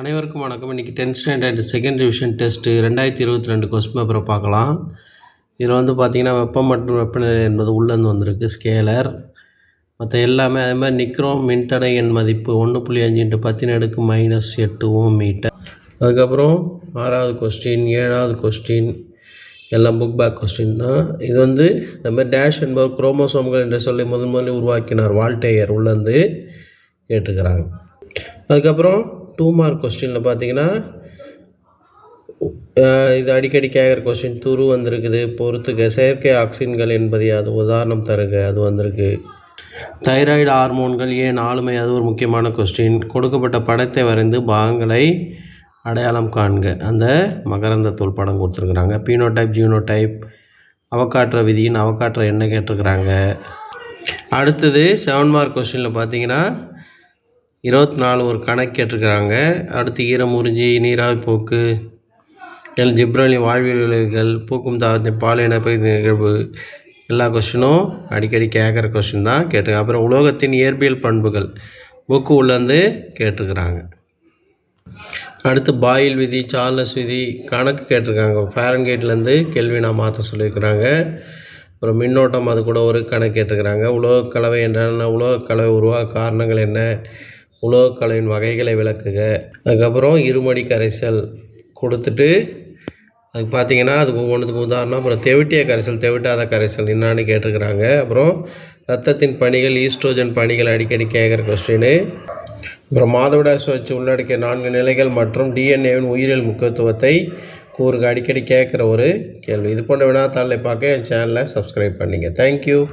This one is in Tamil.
அனைவருக்கும் வணக்கம். இன்றைக்கி tenth standard second division test ரெண்டாயிரத்தி இருபத்தி ரெண்டு கொஸ்டின் பேப்பரை பார்க்கலாம். இதில் வந்து பார்த்திங்கன்னா வெப்பம் மற்றும் வெப்பநிலை என்பது உள்ளேருந்து வந்திருக்கு ஸ்கேலர் மற்ற எல்லாமே அதே மாதிரி நிற்கிறோம் மின்தடை எண் மதிப்பு ஒன்று புள்ளி அஞ்சு இன்ட்டு பத்தின் அடுக்கு மைனஸ் எட்டு ஓம் மீட்டர். அதுக்கப்புறம் ஆறாவது கொஸ்டின் ஏழாவது கொஸ்டின் எல்லாம் புக் பேக் கொஸ்டின் தான். இது வந்து இந்த மாதிரி டேஷ் என்பவர் குரோமோசோம்கள் என்று சொல்லி முதன் முதலில் உருவாக்கினார் வால்டேயர் உள்ளேருந்து கேட்டுக்கிறாங்க. அதுக்கப்புறம் டூ மார்க் கொஸ்டினில் பார்த்தீங்கன்னா இது அடிக்கடி கேட்குற கொஸ்டின் துரு வந்திருக்குது பொறுத்துக்க செயற்கை ஆக்சின்கள் என்பது அது உதாரணம் தருக அது வந்திருக்கு. தைராய்டு ஹார்மோன்கள் ஏன் ஆளுமை? அது ஒரு முக்கியமான கொஸ்டின் கொடுக்கப்பட்ட படத்தை வரைந்து பாகங்களை அடையாளம் காண்க. அந்த மகரந்த தூள் படம் கொடுத்துருக்குறாங்க. பீனோடைப் ஜீனோடைப் அவக்காற்ற விதியின் அவக்காற்ற என்ன கேட்டிருக்கிறாங்க. அடுத்தது செவன் மார்க் கொஸ்டினில் பார்த்தீங்கன்னா இருபத்தி நாலு ஒரு கணக்கு கேட்டிருக்கிறாங்க. அடுத்து ஈரமுறிஞ்சி நீராவி போக்கு எல் ஜிப்ரலி வாழ்வியல் விளைவுகள் பூக்கும் தாவரத்தின் பாலின நிகழ்வு எல்லா கொஸ்டினும் அடிக்கடி கேட்குற கொஸ்டின் தான் கேட்டிருக்காங்க. அப்புறம் உலோகத்தின் இயற்பியல் பண்புகள் புக்கு உள்ளேருந்து கேட்டிருக்கிறாங்க. அடுத்து பாயில் விதி சார்லஸ் விதி கணக்கு கேட்டிருக்காங்க. ஃபேரன்கேட்லேருந்து கேள்வி நான் மாற்ற சொல்லியிருக்கிறாங்க. அப்புறம் மின்னோட்டம் அது கூட ஒரு கணக்கு கேட்டிருக்கிறாங்க. உலோகக்கலவை என்றால் உலோகக் கலவை உருவாக காரணங்கள் என்ன? உலோகக்கலவையின் வகைகளை விளக்குக. அதுக்கப்புறம் இருமடி கரைசல் கொடுத்துட்டு அதுக்கு பார்த்தீங்கன்னா அதுக்கு ஒவ்வொன்றுத்துக்கு உதாரணம். அப்புறம் தெவிட்டிய கரைசல் தெவிட்டாத கரைசல் என்னான்னு கேட்டிருக்கிறாங்க. அப்புறம் ரத்தத்தின் பணிகள் ஈஸ்ட்ரோஜன் பணிகள் அடிக்கடி கேட்குற கொஸ்டின் அப்புறம் மாதவிடாய் சுழற்சி உள்ளடக்கிய நான்கு நிலைகள் மற்றும் டிஎன்ஏவின் உயிரியல் முக்கியத்துவத்தை கூறுக. அடிக்கடி கேட்குற ஒரு கேள்வி. இது போன்ற வினாத்தாளை பார்க்க என் சேனலை சப்ஸ்கிரைப் பண்ணிங்க. தேங்க்யூ